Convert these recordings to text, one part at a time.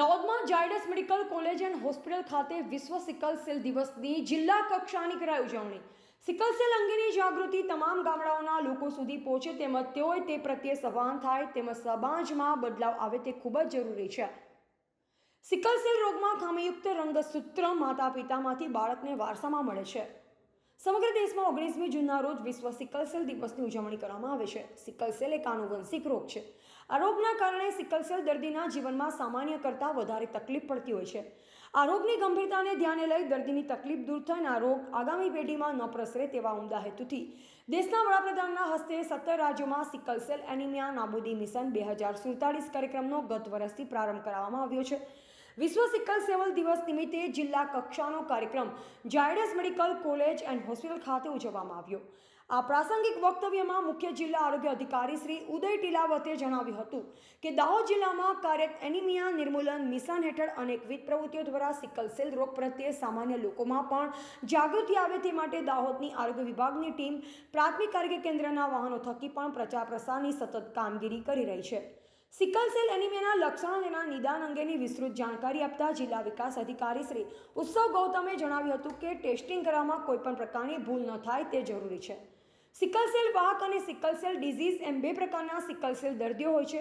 દાહોદમાં Zydus medical college and hospital ખાતે વિશ્વ સિકલ સેલ દિવસની જિલ્લા કક્ષાની કરાઈ ઉજવણી. સિકલ સેલ અંગેની જાગૃતિ તમામ ગામડાઓના લોકો સુધી પહોંચે તેમજ તેઓએ તે પ્રત્યે સભાન થાય તેમજ સમાજમાં બદલાવ આવે તે ખૂબ જ જરૂરી છે. સિકલ સેલ રોગમાં ખામીયુક્ત રંગસૂત્ર માતા પિતામાંથી બાળકને વારસામાં મળે છે. સમગ્ર દેશમાં ઓગણીસમી જૂનના રોજ વિશ્વ સિકલ સેલ દિવસની ઉજવણી કરવામાં આવે છે. સિકલ સેલ એક આનુવંશિક રોગ છે. આ રોગના કારણે સિકલ સેલ દર્દીના જીવનમાં સામાન્ય કરતાં વધારે તકલીફ પડતી હોય છે. આ રોગની ગંભીરતાને ધ્યાને લઈ દર્દીની તકલીફ દૂર થાય આ રોગ આગામી પેઢીમાં ન પ્રસરે તેવા ઉમદા હેતુથી દેશના વડાપ્રધાનના હસ્તે સત્તર રાજ્યોમાં સિકલ સેલ એનિમિયા નાબૂદી મિશન બે હજાર સુડતાલીસ કાર્યક્રમનો ગત વર્ષથી પ્રારંભ કરાવવામાં આવ્યો છે. વિશ્વ સિકલ સેવલ દિવસ નિમિત્તે જિલ્લા કક્ષાનો કાર્યક્રમ Zydus medical college and hospital ખાતે ઉજવવામાં આવ્યો. આ પ્રાસંગિક વક્તવ્યમાં મુખ્ય જિલ્લા આરોગ્ય અધિકારી શ્રી ઉદય ટીલાવતે જણાવ્યું હતું કે દાહોદ જિલ્લામાં કાર્યરત એનિમિયા નિર્મૂલન મિશન હેઠળ અનેકવિધ પ્રવૃત્તિઓ દ્વારા સિકલ સેલ રોગ પ્રત્યે સામાન્ય લોકોમાં પણ જાગૃતિ આવે તે માટે દાહોદની આરોગ્ય વિભાગની ટીમ પ્રાથમિક આરોગ્ય કેન્દ્રના વાહનો થકી પણ પ્રચાર પ્રસારની સતત કામગીરી કરી રહી છે. સિકલ સેલ એનિમિયાના લક્ષણો તેના નિદાન અંગેની વિસ્તૃત જાણકારી આપતા જિલ્લા વિકાસ અધિકારી શ્રી ઉત્સવ ગૌતમે જણાવ્યું હતું કે ટેસ્ટિંગ કરવામાં કોઈપણ પ્રકારની ભૂલ ન થાય તે જરૂરી છે. સિકલ સેલ વાહક અને સિકલ સેલ ડિઝીઝ એમ બે પ્રકારના સિકલ સેલ દર્દીઓ હોય છે.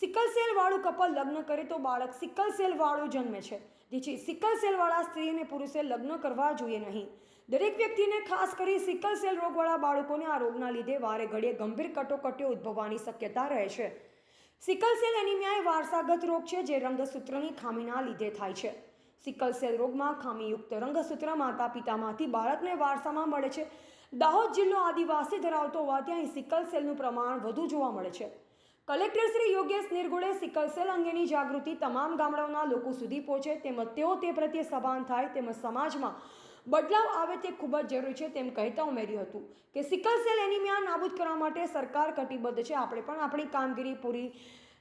સિકલ સેલવાળું કપલ લગ્ન કરે તો બાળક સિકલ સેલવાળું જન્મે છે. જેથી સિકલ સેલ વાળા સ્ત્રી અને પુરુષે લગ્ન કરવા જોઈએ નહીં. દરેક વ્યક્તિને ખાસ કરી સિકલ સેલ રોગવાળા બાળકોને આ રોગના લીધે વારે ઘડીએ ગંભીર કટોકટીઓ ઉદ્ભવવાની શક્યતા રહે છે. સિકલ સેલ એનિમિયા એ વારસાગત રોગ છે, જે રંગસૂત્રની ખામીના લીધે થાય છે. સિકલ સેલ રોગમાં ખામીયુક્ત રંગસૂત્ર માતા પિતામાંથી બાળકને વારસામાં મળે છે. દાહોદ જિલ્લો આદિવાસી ધરાવતો હોવાથી અહીં સિકલ સેલનું પ્રમાણ વધુ જોવા મળે છે. Collector Shri Yogesh Nirgude sickle cell અંગેની જાગૃતિ તમામ ગામડાઓના લોકો સુધી પહોંચે તેમજ તેઓ તે પ્રત્યે સભાન થાય તેમજ સમાજમાં બદલાવ આવે તે ખૂબ જ જરૂરી છે તેમ કહેતા ઉમેર્યું હતું કે સિકલ સેલ એનિમિયા નાબૂદ કરવા માટે સરકાર કટિબદ્ધ છે. આપણે પણ આપણી કામગીરી પૂરી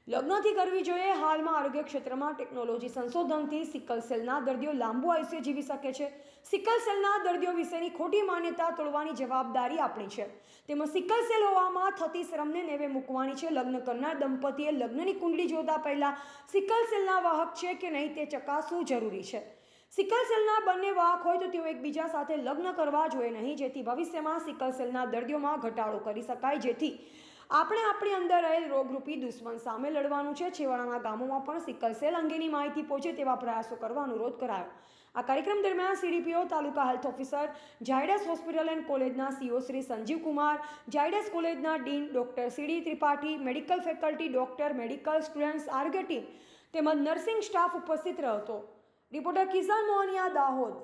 લગ્નથી કરવી જોઈએ. હાલમાં આરોગ્ય ક્ષેત્રમાં ટેકનોલોજી સંશોધનથી સિકલ સેલના દર્દીઓ લાંબુ આયુષ્ય જીવી શકે છે. સિકલ સેલના દર્દીઓ વિશેની ખોટી માન્યતા તોડવાની જવાબદારી આપણી છે. તેમજ સિકલ સેલ હોવામાં થતી શ્રમને નેવે મૂકવાની છે. લગ્ન કરનાર દંપતીએ લગ્નની કુંડલી જોતા પહેલાં સિકલ સેલના વાહક છે કે નહીં તે ચકાસવું જરૂરી છે. સિકલ સેલના બંને વાહક હોય તો તેઓ એકબીજા સાથે લગ્ન કરવા જોઈએ નહીં, જેથી ભવિષ્યમાં સિકલ સેલના દર્દીઓમાં ઘટાડો કરી શકાય, જેથી આપણે આપણી અંદર રહેલ રોગરૂપી દુશ્મન સામે લડવાનું છે. છેવાડાના ગામોમાં પણ સિકલ સેલ અંગેની માહિતી પહોંચે તેવા પ્રયાસો કરવા અનુરોધ કરાયો. આ કાર્યક્રમ દરમિયાન CDPO, taluka health officer, Zydus hospital and કોલેજના સીઓ શ્રી સંજીવ કુમાર, ઝાયડસ કોલેજના dean doctor CD Tripathi, medical faculty doctor, medical students, આરોગ્ય ટીમ તેમજ નર્સિંગ સ્ટાફ ઉપસ્થિત રહ્યો હતો. રિપોર્ટર કિસાન મોહનિયા દાહોદ.